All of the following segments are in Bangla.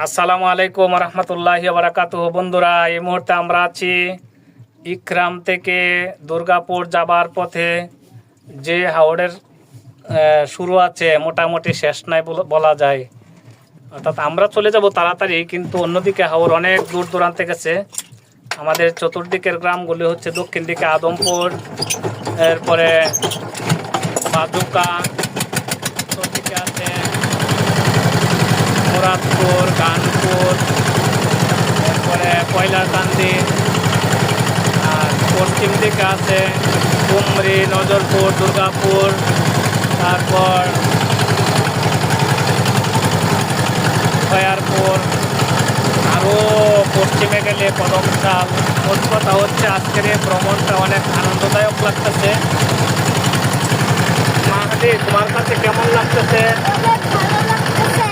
আসসালামু আলাইকুম রহমতুল্লাহ বারাকাতু বন্ধুরা, এই মুহূর্তে আমরা আছি ইকরাম থেকে দুর্গাপুর যাবার পথে। যে হাওড়ের শুরু আছে, মোটামুটি শেষ নাই বল- যায়। অর্থাৎ আমরা চলে যাব তাড়াতাড়ি, কিন্তু অন্যদিকে হাওড় অনেক দূর দূরান্তে গেছে। আমাদের চতুর্দিকের গ্রামগুলি হচ্ছে দক্ষিণ দিকে আদমপুর, এরপরে বাজুকা উত্তর দিকে আছে মুরাদপুর কানপুর এরপরে কয়লাকান্দি আর পশ্চিম দিকে আছে কুমরি, নজরপুর, দুর্গাপুর। তারপর খয়ারপুর। আরও পশ্চিমে গেলে কদমশাল মোট কথা হচ্ছে আজকের এই ভ্রমণটা অনেক আনন্দদায়ক লাগতেছে। মাহাদি তোমার কাছে কেমন লাগতেছে অনেক ভালো লাগতেছে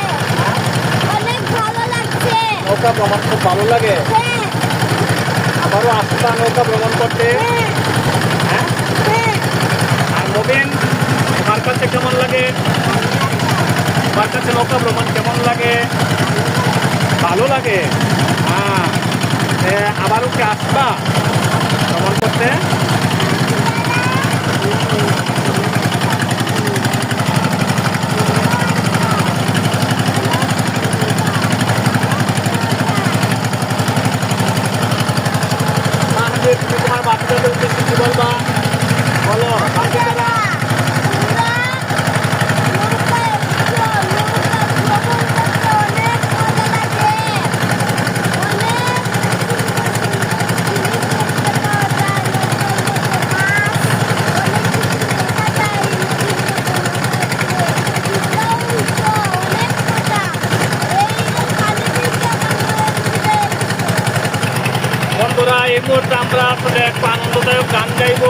অনেক ভালো লাগছে নৌকা ভ্রমণ খুব ভালো লাগে। আবারও আসবা নৌকা ভ্রমণ করতে। হ্যাঁ? আর নবীন, তোমার কাছে কেমন লাগে? তোমার কাছে নৌকা ভ্রমণ কেমন লাগে? ভালো লাগে? হ্যাঁ। আবারও কি আসবা ভ্রমণ করতে? তুমি তোমার বাচ্চাদের উদ্দেশ্যে কি বলবা? বলো বন্ধুরা, এই মুহূর্তে আমরা আসলে এক আনন্দদায়ক গান গাইব।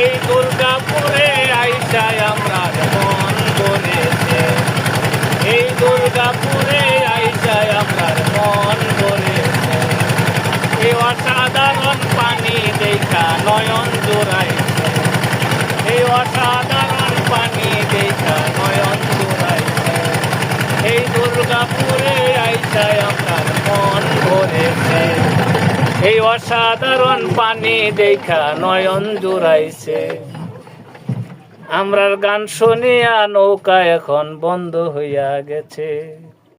এই দুর্গাপুরে আইসায় আমরা মন করেছে এই দুর্গাপুরে আইসায় আমরা মন করেছে এই অসাধারণ পানি দেখা নয়ন জোড়াইছে। এই অসাধারণ পানি দেখা নয়ন জোড়াইছে এই আমার মন এই অসাধারণ পানি দেখা নয়ন জুড়াইছে। আমরার গান শুনিয়া নৌকা এখন বন্ধ হইয়া গেছে।